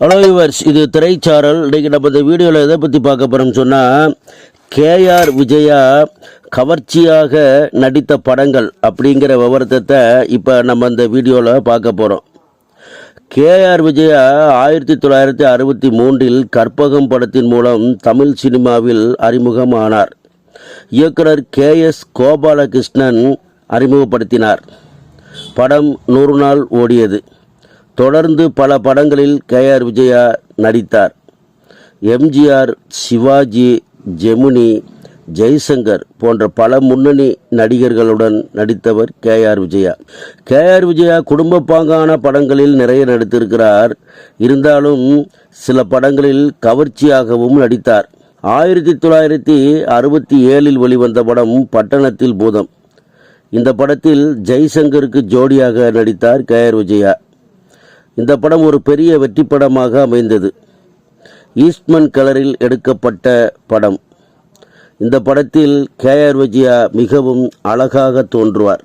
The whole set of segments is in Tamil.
ஹலோ யுவர்ஸ் இது திரைச்சாரல். இன்றைக்கி நம்ம இந்த வீடியோவில் எதை பற்றி பார்க்க போகிறோம்னு சொன்னால் கேஆர் விஜயா கவர்ச்சியாக நடித்த படங்கள் அப்படிங்கிற விவரத்தை இப்போ நம்ம இந்த வீடியோவில் பார்க்க போகிறோம் கேஆர் விஜயா ஆயிரத்தி தொள்ளாயிரத்தி அறுபத்தி மூன்றில் கற்பகம் படத்தின் மூலம் தமிழ் சினிமாவில் அறிமுகமானார். இயக்குனர் கே எஸ் கோபாலகிருஷ்ணன் அறிமுகப்படுத்தினார். படம் நூறு நாள் ஓடியது. தொடர்ந்து பல படங்களில் கேஆர் விஜயா நடித்தார். எம்ஜிஆர் சிவாஜி ஜெமினி ஜெய்சங்கர் போன்ற பல முன்னணி நடிகர்களுடன் நடித்தவர் கேஆர் விஜயா. கேஆர் விஜயா குடும்ப பாங்கான படங்களில் நிறைய நடித்திருக்கிறார். இருந்தாலும் சில படங்களில் கவர்ச்சியாகவும் நடித்தார். ஆயிரத்தி தொள்ளாயிரத்தி அறுபத்தி ஏழில் வெளிவந்த படம் பட்டணத்தில் பூதம். இந்த படத்தில் ஜெய்சங்கருக்கு ஜோடியாக நடித்தார் கேஆர் விஜயா. இந்த படம் ஒரு பெரிய வெற்றி படமாக அமைந்தது. ஈஸ்ட்மன் கலரில் எடுக்கப்பட்ட படம். இந்த படத்தில் கே ஆர் விஜயா மிகவும் அழகாக தோன்றுவார்.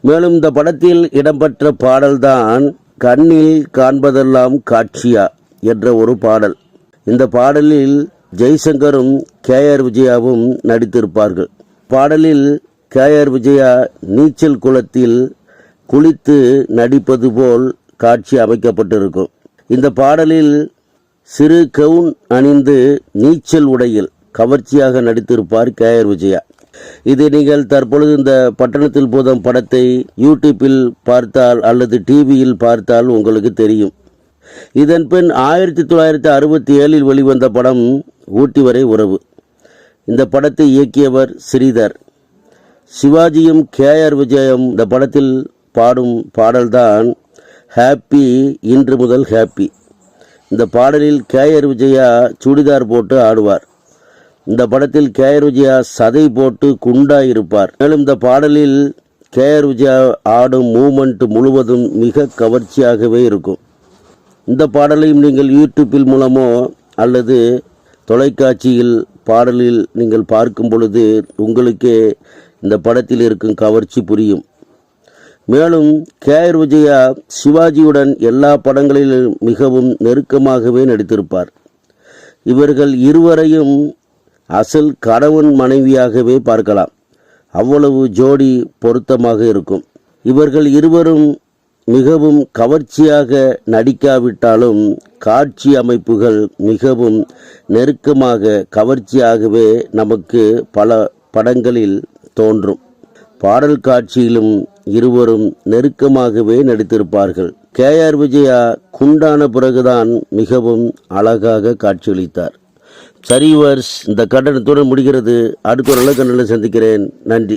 மேலும் இந்த படத்தில் இடம்பெற்ற பாடல்தான் கண்ணில் காண்பதெல்லாம் காட்சியா என்ற ஒரு பாடல். இந்த பாடலில் ஜெய்சங்கரும் கே ஆர் விஜயாவும் நடித்திருப்பார்கள். பாடலில் கே ஆர் விஜயா நீச்சல் குளத்தில் குளித்து நடிப்பது போல் காட்சி அமைக்கப்பட்டிருக்கும். இந்த பாடலில் சிறு கவுன் அணிந்து நீச்சல் உடையில் கவர்ச்சியாக நடித்திருப்பார் கே ஆர் விஜயா. இது நீங்கள் தற்பொழுது இந்த பட்டணத்தில் பூதம் படத்தை யூடியூப்பில் பார்த்தால் அல்லது டிவியில் பார்த்தால் உங்களுக்கு தெரியும். இதன் பின் ஆயிரத்தி தொள்ளாயிரத்தி அறுபத்தி ஏழில் வெளிவந்த படம் ஊட்டி வரை உறவு. இந்த படத்தை இயக்கியவர் ஸ்ரீதர். சிவாஜியும் கே ஆர் விஜயம் இந்த படத்தில் பாடும் பாடல்தான் ஹாப்பி இன்று முதல் ஹாப்பி இந்த பாடலில் கேஆர் விஜயா சுடிதார் போட்டு ஆடுவார். இந்த படத்தில் கேஆர் விஜயா சதை போட்டு குண்டா இருப்பார் மேலும் இந்த பாடலில் கேஆர் விஜயா ஆடும் மூமெண்ட் முழுவதும் மிக கவர்ச்சியாகவே இருக்கும். இந்த பாடலையும் நீங்கள் யூடியூப்பில் மூலமோ அல்லது தொலைக்காட்சியில் பாடலில் நீங்கள் பார்க்கும் பொழுது உங்களுக்கே இந்த படத்தில் இருக்கும் கவர்ச்சி புரியும். மேலும் கேஆர் விஜயா சிவாஜியுடன் எல்லா படங்களிலும் மிகவும் நெருக்கமாகவே நடித்திருப்பார். இவர்கள் இருவரையும் அசல் கணவன் மனைவியாகவே பார்க்கலாம். அவ்வளவு ஜோடி பொருத்தமாக இருக்கும். இவர்கள் இருவரும் மிகவும் கவர்ச்சியாக நடிக்காவிட்டாலும் காட்சி அமைப்புகள் மிகவும் நெருக்கமாக கவர்ச்சியாகவே நமக்கு பல படங்களில் தோன்றும். பாடல் காட்சியிலும் இருவரும் நெருக்கமாகவே நடித்திருப்பார்கள். கேஆர் விஜயா குண்டான பிறகுதான் மிகவும் அழகாக காட்சியளித்தார். சரிவர்ஸ் இந்த கட்டணத்துடன் முடிகிறது. அடுத்த ஒரு நல்ல கண்டனம் சந்திக்கிறேன். நன்றி.